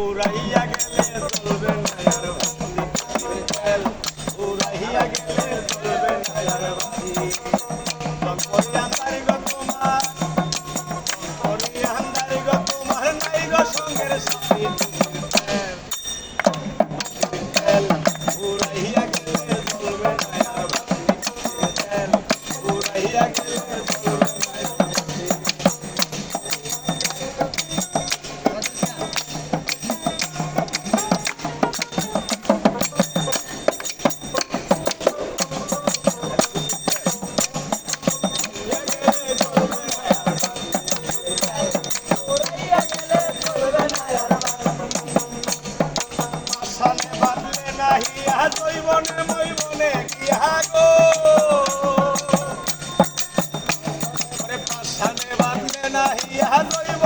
Oh, Raya, get this. ইহা জৈবনে মৈবনে ইহা গো। পাশানে বাঁধলে না ইহা জৈব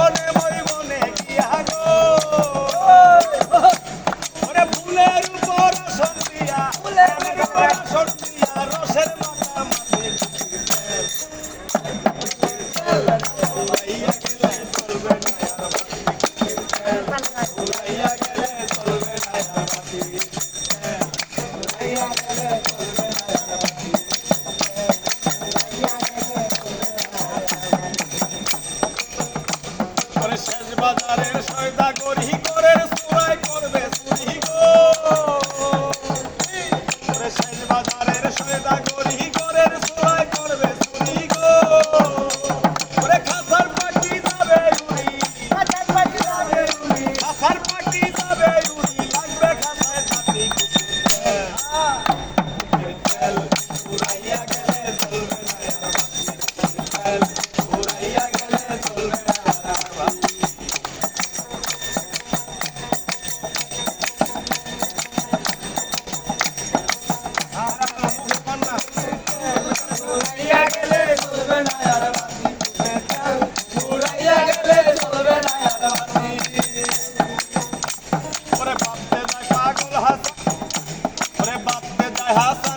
রে সরে ডাক house.